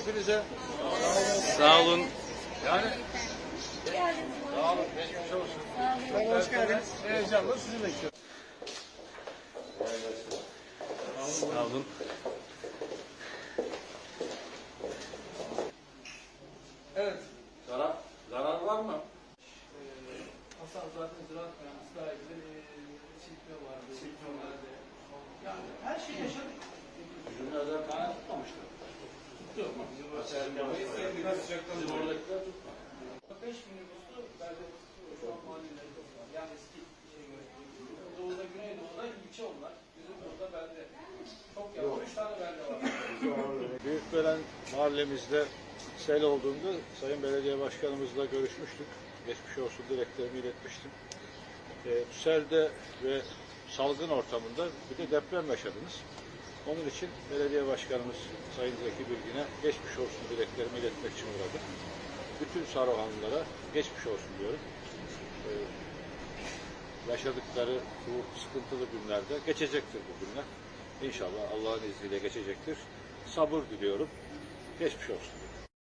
size. Sağ olun. Yani Sağ olun. Geçmiş olsun. Hoş geldiniz. Heyecanla sizi bekliyorum. Sağ olun. Evet. Zarar, zarar var mı? Hasan zaten ziraat mühendisi daha ilgili çiftme vardı. Çiftme vardı. Yani her şeyi yaşadık. Tutuyor mu? Biraz sıcaktan zorladıklar tutma. 5 minibüslü belde şu an mahallelerinde var. Yani eski şey göre. Doğuda, Güneydoğu'da ilçe onlar. Bizim burada belde. Çok yakın. 3 tane belde mahallemizde sel olduğunda Sayın Belediye Başkanımızla görüşmüştük. Geçmiş olsun dileklerimi iletmiştim. E, selde ve salgın ortamında bir de deprem yaşadınız. Onun için Belediye Başkanımız Sayın Zeki Bilgin'e geçmiş olsun dileklerimi iletmek için uğradık. Bütün Saruhanlılara geçmiş olsun diyorum. E, yaşadıkları bu sıkıntılı günlerde geçecektir bu günler. İnşallah Allah'ın izniyle geçecektir. Sabır diliyorum. Geçmiş olsun.